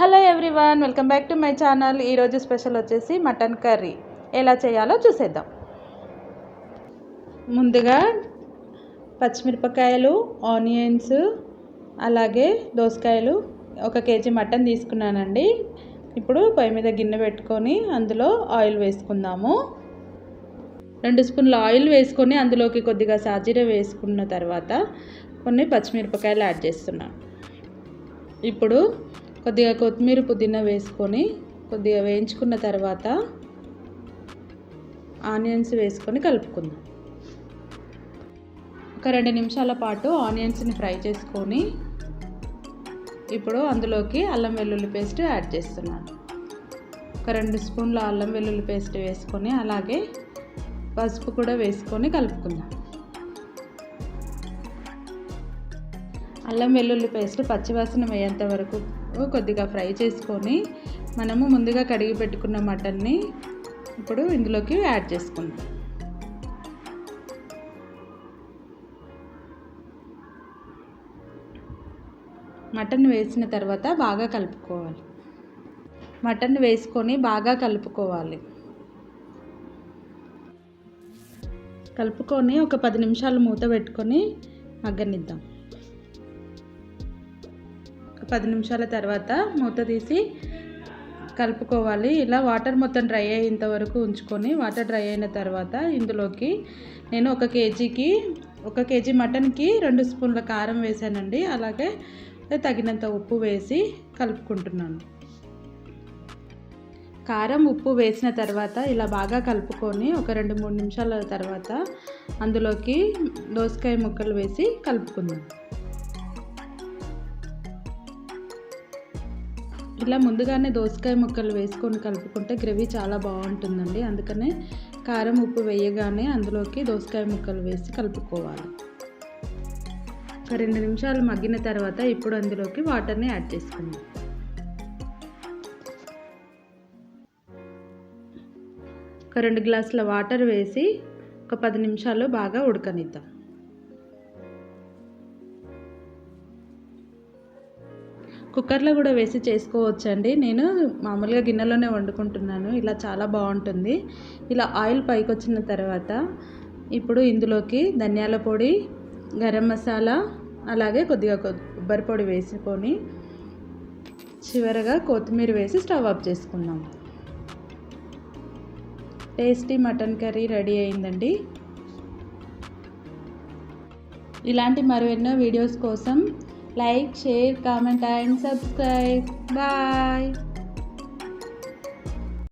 Hello everyone welcome back to my channel. ఈరోజు special వచ్చేసి mutton curry. ఎలా చేయాలో చూసేద్దాం. ముందుగా పచ్చిమిరపకాయలు ఆనియన్స్ అలాగే దోసకాయలు ఒక కేజీ మటన్ తీసుకున్నానండి. ఇప్పుడు పొయ్యి మీద గిన్నె పెట్టుకొని అందులో ఆయిల్ వేసుకుందాము. రెండు స్పూన్ల ఆయిల్ వేసుకొని అందులోకి కొద్దిగా సాజీర వేసుకున్న తర్వాత కొన్ని పచ్చిమిరపకాయలు యాడ్ చేస్తున్నాను ఇప్పుడు కొద్దిగా కొత్తిమీర పుదీనా వేసుకొని కొద్దిగా వేయించుకున్న తర్వాత ఆనియన్స్ వేసుకొని కలుపుకుందాం. ఒక రెండు నిమిషాల పాటు ఆనియన్స్ని ఫ్రై చేసుకొని ఇప్పుడు అందులోకి అల్లం వెల్లుల్లి పేస్ట్ యాడ్ చేస్తున్నాను. ఒక రెండు స్పూన్ల అల్లం వెల్లుల్లి పేస్ట్ వేసుకొని అలాగే పసుపు కూడా వేసుకొని కలుపుకుందాం. అల్లం వెల్లుల్లి పేస్ట్ పచ్చివాసన వేయేంత వరకు కొద్దిగా ఫ్రై చేసుకొని మనము ముందుగా కడిగి పెట్టుకున్న మటన్ని ఇప్పుడు ఇందులోకి యాడ్ చేసుకుందాం. మటన్ వేసిన తర్వాత బాగా కలుపుకోవాలి. మటన్ వేసుకొని బాగా కలుపుకోవాలి. కలుపుకొని ఒక పది నిమిషాలు మూత పెట్టుకొని మగ్గనిద్దాం. పది నిమిషాల తర్వాత మూత తీసి కలుపుకోవాలి. ఇలా వాటర్ మొత్తం డ్రై అయ్యేంత వరకు ఉంచుకొని వాటర్ డ్రై అయిన తర్వాత ఇందులోకి నేను ఒక కేజీకి ఒక కేజీ మటన్కి రెండు స్పూన్ల కారం వేసానండి. అలాగే తగినంత ఉప్పు వేసి కలుపుకుంటున్నాను. కారం ఉప్పు వేసిన తర్వాత ఇలా బాగా కలుపుకొని ఒక రెండు మూడు నిమిషాల తర్వాత అందులోకి దోసకాయ ముక్కలు వేసి కలుపుకుందాం. ఇలా ముందుగానే దోసకాయ ముక్కలు వేసుకొని కలుపుకుంటే గ్రేవీ చాలా బాగుంటుందండి. అందుకనే కారం ఉప్పు వేయగానే అందులోకి దోసకాయ ముక్కలు వేసి కలుపుకోవాలి. ఒక రెండు నిమిషాలు మగ్గిన తర్వాత ఇప్పుడు అందులోకి వాటర్ని యాడ్ చేసుకుందాం. ఒక రెండు గ్లాసుల వాటర్ వేసి ఒక పది నిమిషాలు బాగా ఉడకనిద్దాం. కుక్కర్లో కూడా వేసి చేసుకోవచ్చండి. నేను మామూలుగా గిన్నెలోనే వండుకుంటున్నాను. ఇలా చాలా బాగుంటుంది. ఇలా ఆయిల్ పైకి వచ్చిన తర్వాత ఇప్పుడు ఇందులోకి ధనియాల పొడి గరం మసాలా అలాగే కొద్దిగా కొబ్బరి పొడి వేసుకొని చివరగా కొత్తిమీర వేసి స్టవ్ ఆఫ్ చేసుకుందాం. టేస్టీ మటన్ కర్రీ రెడీ అయిందండి. ఇలాంటి మరెన్నో వీడియోస్ కోసం Like, share, comment and subscribe. Bye.